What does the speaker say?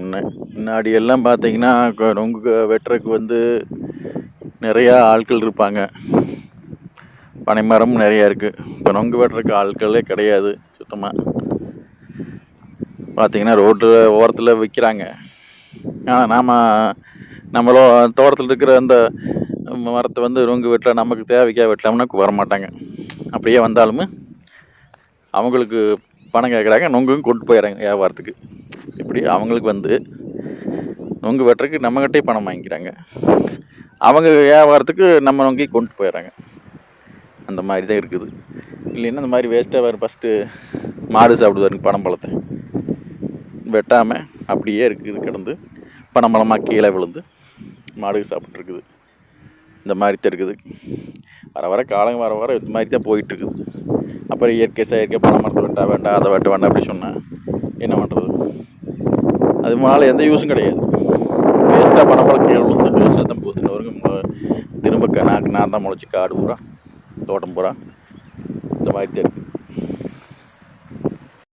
முன்னாடி எல்லாம் பார்த்தீங்கன்னா நொங்கு வெட்டுறதுக்கு வந்து நிறையா ஆட்கள் இருப்பாங்க. பனைமரம் நிறையா இருக்குது இப்போ நொங்கு வெட்டுறதுக்கு ஆட்களே கிடையாது சுத்தமாக பார்த்தீங்கன்னா ரோட்டில் ஓரத்தில் விற்கிறாங்க ஆனால் நாம் நம்மளோ தோட்டத்தில் இருக்கிற அந்த மரத்தை வந்து நொங்கு வெட்டலாம் நமக்கு தேவைக்காக வெட்டலாம்னா வர மாட்டாங்க அப்படியே வந்தாலுமே அவங்களுக்கு பணம் கேட்குறாங்க நொங்கும் கொண்டு போயிடறாங்க வியாபாரத்துக்கு. இப்படி அவங்களுக்கு வந்து நொங்கு வெட்டுறதுக்கு நம்மக்கிட்டே பணம் வாங்கிக்கிறாங்க. அவங்க வியாபாரத்துக்கு நம்ம நொங்கி கொண்டு போயிடறாங்க அந்த மாதிரி தான் இருக்குது. இல்லைன்னா இந்த மாதிரி வேஸ்ட்டாக வேறு ஃபஸ்ட்டு மாடு சாப்பிடுவாருங்க பனம்பழத்தை வெட்டாமல் அப்படியே இருக்குது கிடந்து பனம்பழமாக கீழே விழுந்து மாடு சாப்பிட்ருக்குது இந்த மாதிரி தான் இருக்குது. வர வர காலம் வர வர இந்த மாதிரி தான் போயிட்டுருக்குது அப்புறம் இயற்கை செயற்கை பனை மரத்தை வெட்ட வேண்டாம் அதை வெட்ட வேண்டாம் அப்படி சொன்னால் என்ன பண்ணுறது அது மேலே எந்த யூஸும் கிடையாது. வேஸ்ட்டாக பனம்பழம் கீழே விழுந்து வேஸ்ட்டாக தான் போகுது இன்னொரு திரும்ப க- நான் நான் தான் முளைச்சி காடு பூரா தோட்டம் பூரா இந்த மாதிரி தான் இருக்குது